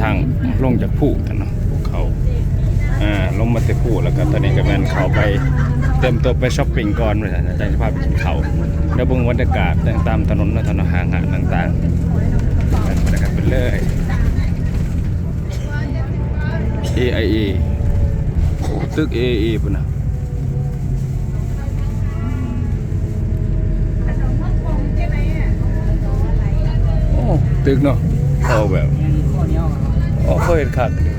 ทางลงจากผู้ท่านเนาะภูเขาอ่าลงมาแต่ผู้แล้วก็ตอนนี้ก็แมนเขาไปเต็มตัวไปช้อปปิ้งก่อนเลยนะจังจะพาไปกินข้าแล้วบ่งบรรยากาศตามถนนและถนนห่างหาต่างๆบรรยากาศไปเลย AIA ตึก AIA ปุ่นนะโอ้ตึกเนาะเอาแบบ โอ้เขาเห็นคักเลย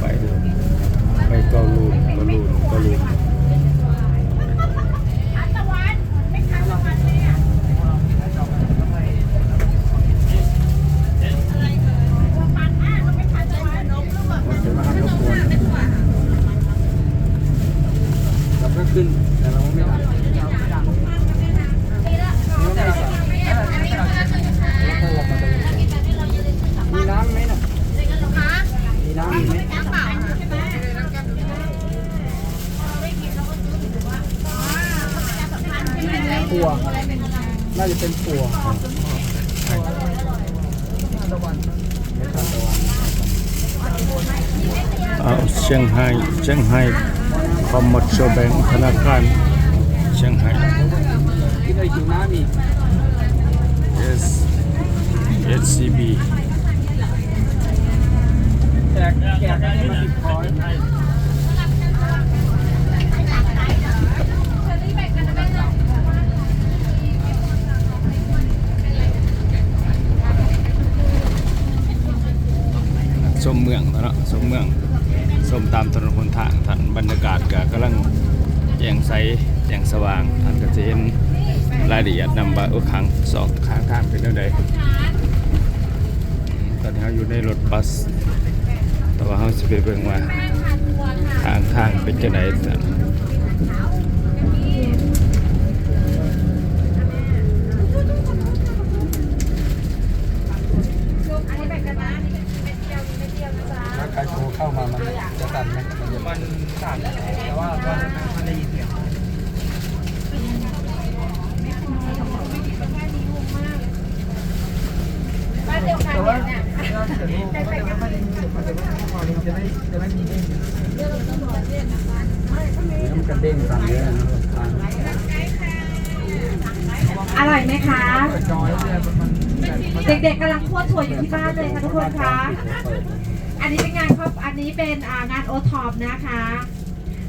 ไปดูไปเกาลูนเกาลูนเกาลูน ปัวน่าจะเป็นปัวเอาเชียงไฮ้เชียงไฮ้คอมมอดโชแบงธนาคารเชียงไฮ้ที่ได้กินน้ำอีก S SCB แจกแจกได้มาสิบคอย ชม เมืองเนาะชมเมืองชมตามถนนหนทางท่านบรรยากาศก็กำลังแจ่งใสแจ่งสว่างท่านก็จะเห็นรายละเอียดนำว่าออข้างสองข้างทางเป็นยังไงตอนนี้เราอยู่ในรถบัส แต่ว่าเราจะไปเบิ่งว่าทางทางเป็นจังไดนั่น ถ้าใครโทรเข้ามามันจะ สั่นไหมมันะมันสั่นแต่ว่าก็มันได้ยินเสียงบ้านเดียวแต่ว่าเนี่ไม่ได้ไม่ได้ยินเสียงมันจะไม่พอจะไม่จะไม่มีเด้งมันกระเด้งสั่นเยนะอร่อยไหมคะเนี่ยมันเด็กๆกำลังคั่วถั่วอยู่ที่บ้านเลยค่ะทุกคนคะ อันนี้เป็นงานครอบอันนี้เป็นงานโอท็อปนะคะ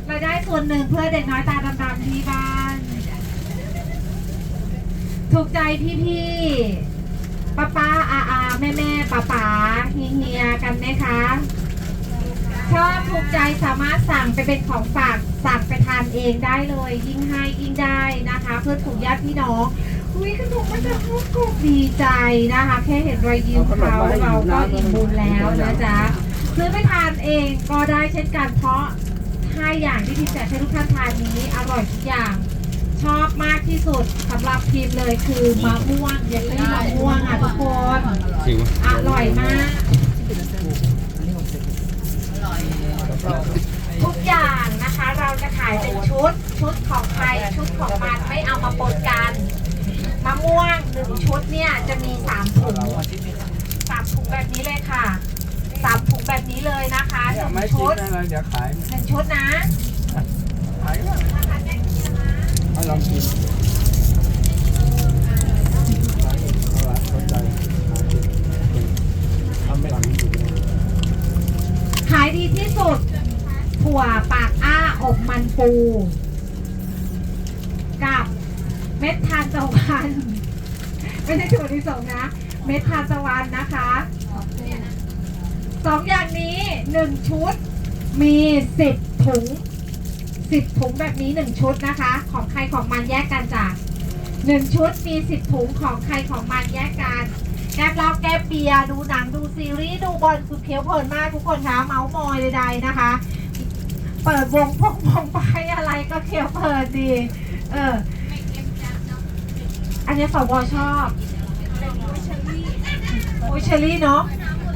รายได้ส่วนหนึ่งเพื่อเด็กน้อยตาดำๆที่บ้าน ถูกใจพี่ๆป้าป้าอาอาแม่แม่ป้าป๋าเฮียเฮียกันไหมคะชอบถูกใจสามารถสั่งไปเป็นของฝากสั่งไปทานเองได้เลย ยิ่งให้ยิ่งได้นะคะ เพื่อถูกญาติพี่น้องอุ้ยขนมมาจากฮ่องกงดีใจนะคะ แค่เห็นรอยยิ้มเขาเราก็อิ่มบุญแล้วนะจ๊ะ ซื้อไปทานเองก็ได้เช่นกันเพราะห้าอย่างที่พิมพ์แจกให้ทุกท่านทานนี้อร่อยทุกอย่าง ชอบมากที่สุดสำหรับพิมพ์เลยคือมะม่วงเยลลี่มะม่วงอะทุกคนคิวอร่อยมาก ทุกอย่างนะคะ เราจะขายเป็นชุดชุดของใครชุดของมันไม่เอามาปนกันมะม่วงหนึ่งชุดเนี่ยจะมีสามถุงสามถุงแบบนี้เลยค่ะ สามถุงแบบนี้เลยนะคะหนึ่งไม่ชุดดอะไเดี๋ยวขายหนึ่งชุดนะขายก็ราคาแจ้งเท่าไหร่นะเอาลองกินขายดีที่สุด ถั่วปากอ้าอบมันปู กับเม็ดทานตะวัน ไม่ใช่ถั่ที่สองนะ เม็ดทานตะวันนะคะ สองอย่างนี้หนึ่งชุด มีสิบถุงสิบถุงแบบนี้หนึ่งชุดนะคะ ของใครของมันแยกกันจ้ะหนึ่งชุดมีสิบถุงของใครของมันแยกกันแก้เหล้าแก้เบียร์ดูหนังดูซีรีส์ดูบอลคือเพียวเพลินมากทุกคนคะเมาส์มอยใดๆนะคะ เปิดวงพวกวงไปอะไรก็เคียวเพลินดีเอออันนี้สวชอบโอ้ยเชอรี่เนาะ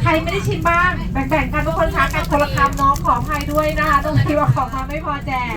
ใครไม่ได้ชิมบ้าง แบ่งๆกันทุกคนคะกันคนละคำเน้องขออภัยด้วยนะคะตรงที่ว่าของมาไม่พอแจก